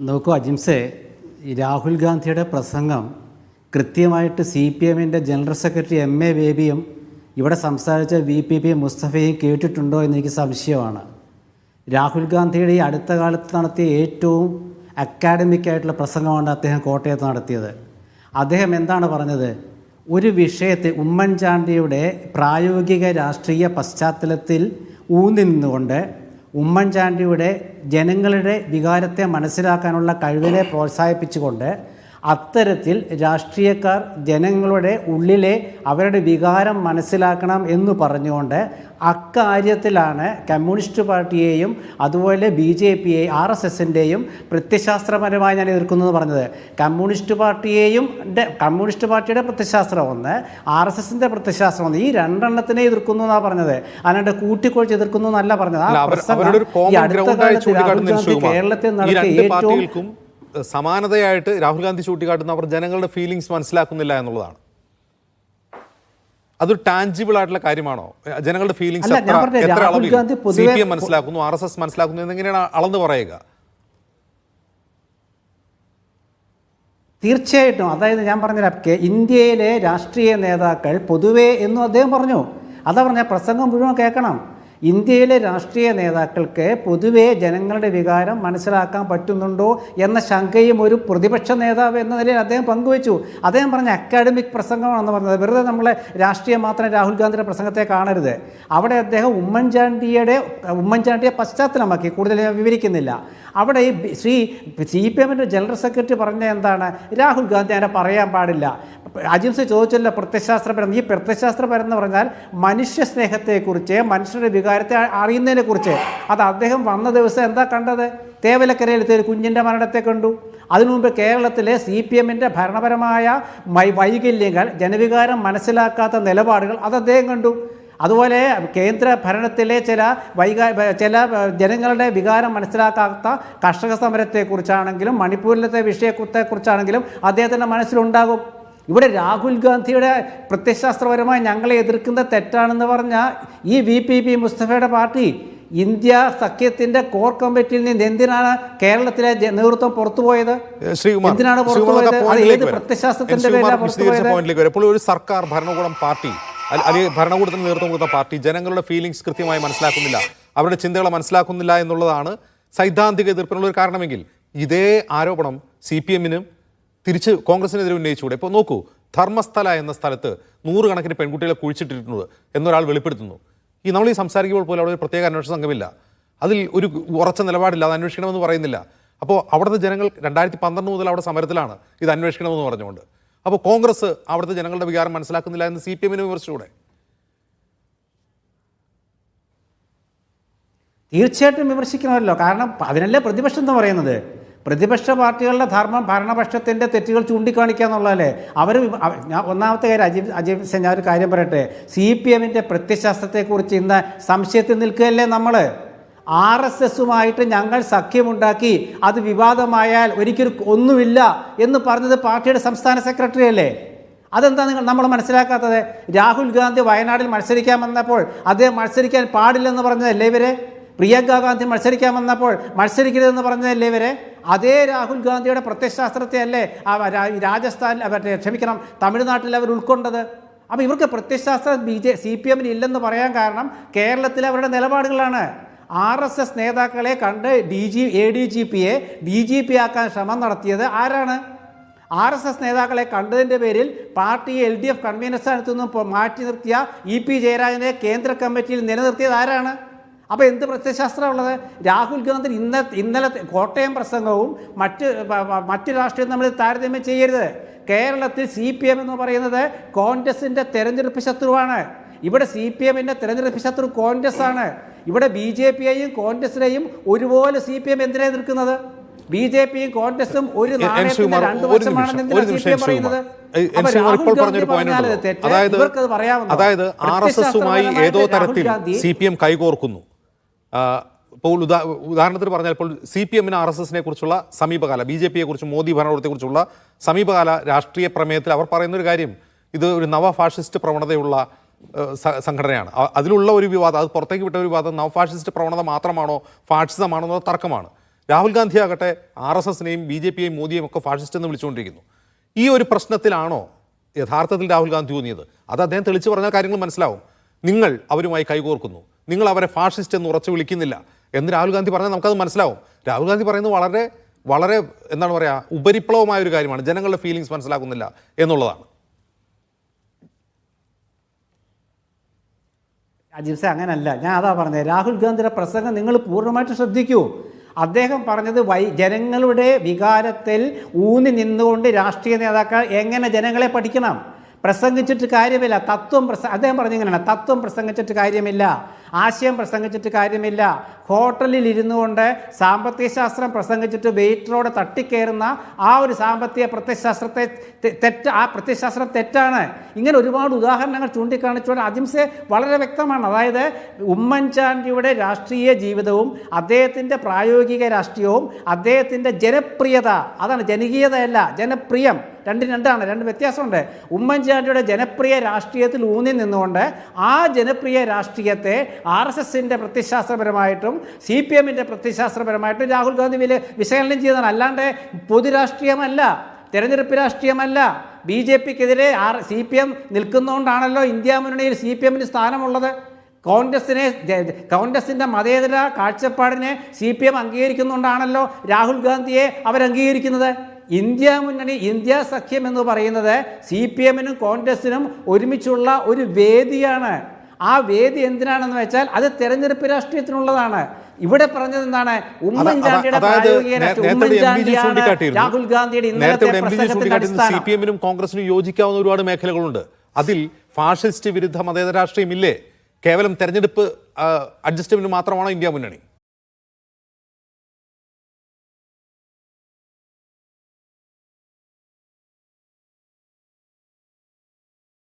നോക്കൂ അജിംസെ രാഹുൽ ഗാന്ധിയുടെ പ്രസംഗം കൃത്യമായിട്ട് സി പി എമ്മിന്റെ ജനറൽ സെക്രട്ടറി എം എ ബേബിയും ഇവിടെ സംസാരിച്ച വി പി പി മുസ്തഫയും കേട്ടിട്ടുണ്ടോ എന്ന് എനിക്ക് സംശയമാണ്. രാഹുൽ ഗാന്ധിയുടെ ഈ അടുത്ത കാലത്ത് നടത്തിയ ഏറ്റവും അക്കാഡമിക് ആയിട്ടുള്ള പ്രസംഗമാണ് അദ്ദേഹം കോട്ടയത്ത് നടത്തിയത്. അദ്ദേഹം എന്താണ് പറഞ്ഞത്? ഒരു വിഷയത്തെ ഉമ്മൻചാണ്ടിയുടെ പ്രായോഗിക രാഷ്ട്രീയ പശ്ചാത്തലത്തിൽ ഊന്നി നിന്നുകൊണ്ട് ഉമ്മൻചാണ്ടിയുടെ ജനങ്ങളുടെ വികാരത്തെ മനസ്സിലാക്കാനുള്ള കഴിവിനെ പ്രോത്സാഹിപ്പിച്ചുകൊണ്ട് അത്തരത്തിൽ രാഷ്ട്രീയക്കാർ ജനങ്ങളുടെ ഉള്ളിലെ അവരുടെ വികാരം മനസ്സിലാക്കണം എന്ന് പറഞ്ഞുകൊണ്ട് അക്കാര്യത്തിലാണ് കമ്മ്യൂണിസ്റ്റ് പാർട്ടിയെയും അതുപോലെ ബി ജെ പിയെ ആർ എസ് എസിന്റെയും പ്രത്യശാസ്ത്രപരമായി ഞാൻ എതിർക്കുന്നത് പറഞ്ഞത്. കമ്മ്യൂണിസ്റ്റ് പാർട്ടിയെയും കമ്മ്യൂണിസ്റ്റ് പാർട്ടിയുടെ പ്രത്യശാസ്ത്രം ഒന്ന് ആർ എസ് എസിന്റെ പ്രത്യശാസ്ത്രം ഒന്ന് ഈ രണ്ടെണ്ണത്തിനെ എതിർക്കുന്നു എന്നാണ് പറഞ്ഞത്. അല്ലാണ്ട് കൂട്ടിക്കൊഴിച്ച് എതിർക്കുന്നു എന്നല്ല പറഞ്ഞത്. ആ പ്രസംഗം ഈ അടുത്ത കാലത്ത് രാഹുൽ ഗാന്ധി കേരളത്തിൽ നടത്തിയ ഏറ്റവും സമാനതയായിട്ട് രാഹുൽ ഗാന്ധി ചൂണ്ടിക്കാട്ടുന്ന അവർ ജനങ്ങളുടെ ഫീലിങ്സ് മനസ്സിലാക്കുന്നില്ല എന്നുള്ളതാണ്. അത് ടാഞ്ചിബിൾ ആയിട്ടുള്ള കാര്യമാണോ? ജനങ്ങളുടെ ഫീലിങ്സ് അല്ല, എത്ര രാഹുൽ അളവിൽ? ഗാന്ധി സി പൊതുവെ- പി എം മനസ്സിലാക്കുന്നു ആർ എസ് എസ് മനസ്സിലാക്കുന്നു എന്നെങ്ങനെയാണ് അളന്ന് പറയുക. തീർച്ചയായിട്ടും. അതായത് ഞാൻ പറഞ്ഞുതരാം ഇന്ത്യയിലെ രാഷ്ട്രീയ നേതാക്കൾ പൊതുവേ എന്നും അദ്ദേഹം പറഞ്ഞു. അതാ പറഞ്ഞ പ്രസംഗം മുഴുവൻ കേൾക്കണം. ഇന്ത്യയിലെ രാഷ്ട്രീയ നേതാക്കൾക്ക് പൊതുവേ ജനങ്ങളുടെ വികാരം മനസ്സിലാക്കാൻ പറ്റുന്നുണ്ടോ എന്ന ശങ്കയും ഒരു പ്രതിപക്ഷ നേതാവ് എന്ന നിലയിൽ അദ്ദേഹം പങ്കുവച്ചു. അദ്ദേഹം പറഞ്ഞ അക്കാഡമിക് പ്രസംഗമാണെന്ന് പറഞ്ഞത് വെറുതെ നമ്മളെ രാഷ്ട്രീയം മാത്രം രാഹുൽ ഗാന്ധിയുടെ പ്രസംഗത്തെ കാണരുത്. അവിടെ അദ്ദേഹം ഉമ്മൻചാണ്ടിയുടെ ഉമ്മൻചാണ്ടിയെ പശ്ചാത്തലമാക്കി കൂടുതൽ ഞാൻ വിവരിക്കുന്നില്ല. അവിടെ ശ്രീ സി പി എമ്മിന്റെ ജനറൽ സെക്രട്ടറി പറഞ്ഞ എന്താണ്? രാഹുൽ ഗാന്ധി അങ്ങനെ പറയാൻ പാടില്ല. അജിംസ് ചോദിച്ചല്ലോ പ്രത്യശാസ്ത്രപരം ഈ പ്രത്യശാസ്ത്രപരം എന്ന് പറഞ്ഞാൽ മനുഷ്യ സ്നേഹത്തെക്കുറിച്ച് മനുഷ്യരുടെ വികാരത്തെ അറിയുന്നതിനെ അറിയുന്നതിനെക്കുറിച്ച് അത് അദ്ദേഹം വന്ന ദിവസം എന്താ കണ്ടത്? തേവലക്കരയിലത്തെ ഒരു കുഞ്ഞിന്റെ മരണത്തെ കണ്ടു. അതിനു മുമ്പ് കേരളത്തിലെ സി പി എമ്മിന്റെ ഭരണപരമായ വൈകല്യങ്ങൾ ജനവികാരം മനസ്സിലാക്കാത്ത നിലപാടുകൾ അത് അദ്ദേഹം കണ്ടു. അതുപോലെ കേന്ദ്ര ഭരണത്തിലെ ചില വൈകാ ചില ജനങ്ങളുടെ വികാരം മനസ്സിലാക്കാത്ത കർഷക സമരത്തെക്കുറിച്ചാണെങ്കിലും മണിപ്പൂരിലത്തെ വിഷയത്തെക്കുറിച്ചാണെങ്കിലും അദ്ദേഹത്തിന്റെ മനസ്സിലുണ്ടാകും. ഇവിടെ രാഹുൽ ഗാന്ധിയുടെ പ്രത്യശാസ്ത്രപരമായി ഞങ്ങളെ എതിർക്കുന്ന തെറ്റാണെന്ന് പറഞ്ഞ ഈ വി പി പി മുസ്തഫയുടെ പാർട്ടി ഇന്ത്യ സഖ്യത്തിന്റെ കോർ കമ്മിറ്റിയിൽ നിന്ന് എന്തിനാണ് കേരളത്തിലെ നേതൃത്വം പുറത്തുപോയത് എന്തിനാണ് പുറത്തു ശ്രീകുമാർ പോയത്? ആ അത് ഏത് വരാം. പ്രത്യയശാസ്ത്രത്തിന്റെ എൻ. ശ്രീകുമാർ പേരിലാണ് പുറത്തു വിശദീകരിച്ച പോയത്? പോയിന്റിലേക്ക് വരും. ഇപ്പോൾ ഒരു സർക്കാർ ഭരണകൂടം പാർട്ടി അല്ല- അല്ലെങ്കിൽ ഭരണകൂടത്തിന് നേതൃത്വം കൊടുത്ത പാർട്ടി ജനങ്ങളുടെ ഫീലിംഗ്സ് കൃത്യമായി മനസ്സിലാക്കുന്നില്ല അവരുടെ ചിന്തകളെ മനസ്സിലാക്കുന്നില്ല എന്നുള്ളതാണ് സൈദ്ധാന്തിക എതിർപ്പിനുള്ള ഒരു കാരണമെങ്കിൽ ഇതേ ആരോപണം സി പി എമ്മിനും തിരിച്ച് കോൺഗ്രസിനെതിരെ ഉന്നയിച്ചുകൂടെ? ഇപ്പോൾ നോക്കൂ ധർമ്മസ്ഥല എന്ന സ്ഥലത്ത് നൂറുകണക്കിന് പെൺകുട്ടികളെ കുഴിച്ചിട്ടിട്ടുണ്ട് എന്നൊരാൾ വെളിപ്പെടുത്തുന്നു. ഈ നമ്മൾ ഈ സംസാരിക്കുമ്പോൾ പോലും അവിടെ ഒരു പ്രത്യേക അന്വേഷണ സംഘമില്ല. അതിൽ ഒരു ഉറച്ച നിലപാടില്ല അത് അന്വേഷിക്കണമെന്ന് പറയുന്നില്ല. അപ്പോൾ അവിടുത്തെ ജനങ്ങൾ രണ്ടായിരത്തി പന്ത്രണ്ട് മുതൽ അവിടെ സമരത്തിലാണ് ഇത് അന്വേഷിക്കണമെന്ന് പറഞ്ഞുകൊണ്ട്. അപ്പോൾ കോൺഗ്രസ് അവിടുത്തെ ജനങ്ങളുടെ വികാരം മനസ്സിലാക്കുന്നില്ല എന്ന് സി പി എമ്മിനെ വിമർശിച്ചുകൂടെ? തീർച്ചയായിട്ടും വിമർശിക്കണമല്ലോ കാരണം അതിനല്ലേ പ്രതിപക്ഷം എന്ന് പറയുന്നത്? പ്രതിപക്ഷ പാർട്ടികളുടെ ധർമ്മം ഭരണപക്ഷത്തിന്റെ തെറ്റുകൾ ചൂണ്ടിക്കാണിക്കുക എന്നുള്ളതല്ലേ? അവർ ഞാൻ ഒന്നാമത്തെ കാര്യം അജീബ് അജീബ് സിംഗ്, ഞാൻ ഒരു കാര്യം പറയട്ടെ. സി പി എമ്മിന്റെ പ്രത്യശാസ്ത്രത്തെക്കുറിച്ച് ഇന്ന് സംശയത്തിൽ നിൽക്കുകയല്ലേ നമ്മൾ ആർ എസ് എസുമായിട്ട് ഞങ്ങൾ സഖ്യമുണ്ടാക്കി അത് വിവാദമായാൽ ഒരിക്കലും ഒന്നുമില്ല എന്ന് പറഞ്ഞത് പാർട്ടിയുടെ സംസ്ഥാന സെക്രട്ടറി അല്ലേ? അതെന്താ നിങ്ങൾ നമ്മൾ മനസ്സിലാക്കാത്തത്? രാഹുൽ ഗാന്ധി വയനാട്ടിൽ മത്സരിക്കാൻ വന്നപ്പോൾ അദ്ദേഹം മത്സരിക്കാൻ പാടില്ലെന്ന് പറഞ്ഞതല്ലേ ഇവരെ? പ്രിയങ്ക ഗാന്ധി മത്സരിക്കാൻ വന്നപ്പോൾ മത്സരിക്കരുതെന്ന് പറഞ്ഞതല്ലേ ഇവരെ? അതേ രാഹുൽ ഗാന്ധിയുടെ പ്രത്യയശാസ്ത്രത്തെ അല്ലേ രാജസ്ഥാനിൽ മറ്റേ ക്ഷമിക്കണം തമിഴ്നാട്ടിൽ അവർ ഉൾക്കൊണ്ടത്? അപ്പോൾ ഇവർക്ക് പ്രത്യയശാസ്ത്രം ബി ജെ സി പി എമ്മിന് ഇല്ലെന്ന് പറയാൻ കാരണം കേരളത്തിലെ അവരുടെ നിലപാടുകളാണ്. ആർ എസ് എസ് നേതാക്കളെ കണ്ട് D G A D G പിയെ ഡി ജി പി ആക്കാൻ ശ്രമം നടത്തിയത് ആരാണ്? ആർ എസ് എസ് നേതാക്കളെ കണ്ടതിന്റെ പേരിൽ party L D F convener സ്ഥാനത്തു നിന്നും മാറ്റി നിർത്തിയ ഇ പി ജയരാജനെ കേന്ദ്ര കമ്മിറ്റിയിൽ നിലനിർത്തിയത് ആരാണ്? അപ്പോൾ എന്ത് പ്രത്യയശാസ്ത്രമുള്ളത് രാഹുൽ ഗാന്ധി ഇന്ന ഇന്നലെ കോട്ടയം പ്രസംഗവും മറ്റ് മറ്റ് രാഷ്ട്രീയം നമ്മൾ താരതമ്യം ചെയ്യരുത്. കേരളത്തിൽ സി പി എം എന്ന് പറയുന്നത് കോൺഗ്രസിന്റെ തെരഞ്ഞെടുപ്പ് ശത്രുവാണ്. ഇവിടെ സി പി എമ്മിന്റെ തെരഞ്ഞെടുപ്പ് ശത്രു കോൺഗ്രസ് ആണ് ഇവിടെ ബി ജെ പിയെയും കോൺഗ്രസിനെയും ഒരുപോലെ സി പി എം എന്തിനാ എതിർക്കുന്നത്? ബി ജെ പിയും കോൺഗ്രസും ഒരു രണ്ട് പറയുന്നത്? അതായത് ആർ എസ് എസുമായി ഏതോ തരത്തിൽ സി പി എം കൈകോർക്കുന്നു. ഇപ്പോൾ ഉദാ- ഉദാഹരണത്തിന് പറഞ്ഞാൽ ഇപ്പോൾ സി പി എമ്മിന് ആർ എസ് എസിനെ കുറിച്ചുള്ള സമീപകാല ബി ജെ പിയെ കുറിച്ചും മോദി ഭരണകൂടത്തെക്കുറിച്ചുള്ള സമീപകാല രാഷ്ട്രീയ പ്രമേയത്തിൽ അവർ പറയുന്ന ഒരു കാര്യം ഇത് ഒരു നവ ഫാഷിസ്റ്റ് പ്രവണതയുള്ള സംഘടനയാണ്. അതിലുള്ള ഒരു വിവാദം അത് പുറത്തേക്ക് വിട്ട ഒരു വിവാദം നവ ഫാഷിസ്റ്റ് പ്രവണത മാത്രമാണോ ഫാഷിസമാണോ എന്നത് തർക്കമാണ്. രാഹുൽ ഗാന്ധി ആകട്ടെ ആർ എസ് എസിനെയും ബി ജെ പിയെയും മോദിയെയും ഒക്കെ ഫാഷിസ്റ്റ് എന്ന് വിളിച്ചുകൊണ്ടിരിക്കുന്നു. ഈ ഒരു പ്രശ്നത്തിലാണോ യഥാർത്ഥത്തിൽ രാഹുൽ ഗാന്ധി ഊന്നിയത്? അത് അദ്ദേഹം തെളിച്ചു പറഞ്ഞാൽ കാര്യങ്ങൾ മനസ്സിലാവും. നിങ്ങൾ അവരുമായി കൈകോർക്കുന്നു. നിങ്ങൾ അവരെ ഫാഷിസ്റ്റ് എന്ന് ഉറച്ചു വിളിക്കുന്നില്ല. എന്ന് രാഹുൽ ഗാന്ധി പറഞ്ഞാൽ നമുക്കത് മനസ്സിലാവും. രാഹുൽ ഗാന്ധി പറയുന്നത് വളരെ വളരെ എന്താണ് പറയുക ഉപരിപ്ലവമായ ഒരു കാര്യമാണ്. ജനങ്ങളുടെ ഫീലിങ്സ് മനസ്സിലാക്കുന്നില്ല എന്നുള്ളതാണ്. അജിംസ അങ്ങനല്ല. ഞാൻ അതാ പറഞ്ഞത്. രാഹുൽ ഗാന്ധിയുടെ പ്രസംഗം നിങ്ങൾ പൂർണമായിട്ട് ശ്രദ്ധിക്കൂ. അദ്ദേഹം പറഞ്ഞത് വൈ ജനങ്ങളുടെ വികാരത്തിൽ ഊന്നി നിന്നുകൊണ്ട് രാഷ്ട്രീയ നേതാക്കൾ എങ്ങനെ ജനങ്ങളെ പഠിക്കണം? പ്രസംഗിച്ചിട്ട് കാര്യമില്ല. തത്വം പ്രസ അദ്ദേഹം പറഞ്ഞിങ്ങനെയാണ്. തത്വം പ്രസംഗിച്ചിട്ട് കാര്യമില്ല. ആശയം പ്രസംഗിച്ചിട്ട് കാര്യമില്ല. ഹോട്ടലിൽ ഇരുന്നു കൊണ്ട് സാമ്പത്തിക ശാസ്ത്രം പ്രസംഗിച്ചിട്ട് വെയിറ്ററോട് തട്ടിക്കയറുന്ന ആ ഒരു സാമ്പത്തിക പ്രത്യശാസ്ത്രത്തെ തെറ്റ് ആ പ്രത്യശാസ്ത്രം തെറ്റാണ്. ഇങ്ങനെ ഒരുപാട് ഉദാഹരണങ്ങൾ ചൂണ്ടിക്കാണിച്ചുകൊണ്ട് അതിംസെ വളരെ വ്യക്തമാണ്. അതായത് ഉമ്മൻചാണ്ടിയുടെ രാഷ്ട്രീയ ജീവിതവും അദ്ദേഹത്തിന്റെ പ്രായോഗിക രാഷ്ട്രീയവും അദ്ദേഹത്തിന്റെ ജനപ്രിയത അതാണ് ജനകീയതയല്ല ജനപ്രിയം. രണ്ട് രണ്ടാണ് രണ്ട് വ്യത്യാസമുണ്ട്. ഉമ്മൻചാണ്ടിയുടെ ജനപ്രിയ രാഷ്ട്രീയത്തിൽ ഊന്നി നിന്നുകൊണ്ട് ആ ജനപ്രിയ രാഷ്ട്രീയത്തെ ആർ എസ് എസിന്റെ പ്രത്യശാസ്ത്രപരമായിട്ടും സി പി എമ്മിന്റെ പ്രത്യശാസ്ത്രപരമായിട്ടും രാഹുൽ ഗാന്ധി വിശകലനം ചെയ്തതാണ്. അല്ലാണ്ട് പൊതുരാഷ്ട്രീയമല്ല തെരഞ്ഞെടുപ്പ് രാഷ്ട്രീയമല്ല. ബി ജെ പിക്കെതിരെ ആർ സി പി എം നിൽക്കുന്നതുകൊണ്ടാണല്ലോ ഇന്ത്യ മുന്നണിയിൽ സി പി എമ്മിന് സ്ഥാനമുള്ളത്. കോൺഗ്രസിനെ കോൺഗ്രസിന്റെ മതേതര കാഴ്ചപ്പാടിനെ സി പി എം അംഗീകരിക്കുന്നുകൊണ്ടാണല്ലോ രാഹുൽ ഗാന്ധിയെ അവരംഗീകരിക്കുന്നത്. ഇന്ത്യ മുന്നണി ഇന്ത്യ സഖ്യം എന്ന് പറയുന്നത് സി പി എമ്മിനും കോൺഗ്രസിനും ഒരുമിച്ചുള്ള ഒരു വേദിയാണ്. ആ വേദി എന്തിനാണെന്ന് വെച്ചാൽ അത് തെരഞ്ഞെടുപ്പ് രാഷ്ട്രീയത്തിനുള്ളതാണ്. ഇവിടെ പറഞ്ഞത് എന്താണ്? ഉമ്മൻചാണ്ടിയുടെ ഉമ്മൻചാണ്ടിയാണ് രാഹുൽ ഗാന്ധിയുടെ നേരത്തെ ഇന്നലത്തെ ഇവിടെ എം വി പ്രസംഗത്തിന്റെ ചൂണ്ടിക്കാട്ടിയിരുന്നു സി പി എമ്മിനും കോൺഗ്രസിനും യോജിക്കാവുന്ന ഒരുപാട് മേഖലകളുണ്ട്. അതിൽ ഫാഷിസ്റ്റ് വിരുദ്ധ മതേതര രാഷ്ട്രീയം ഇല്ലേ കേവലം തെരഞ്ഞെടുപ്പ് അഡ്ജസ്റ്റ്മെന്റ് മാത്രമാണോ ഇന്ത്യ മുന്നണി?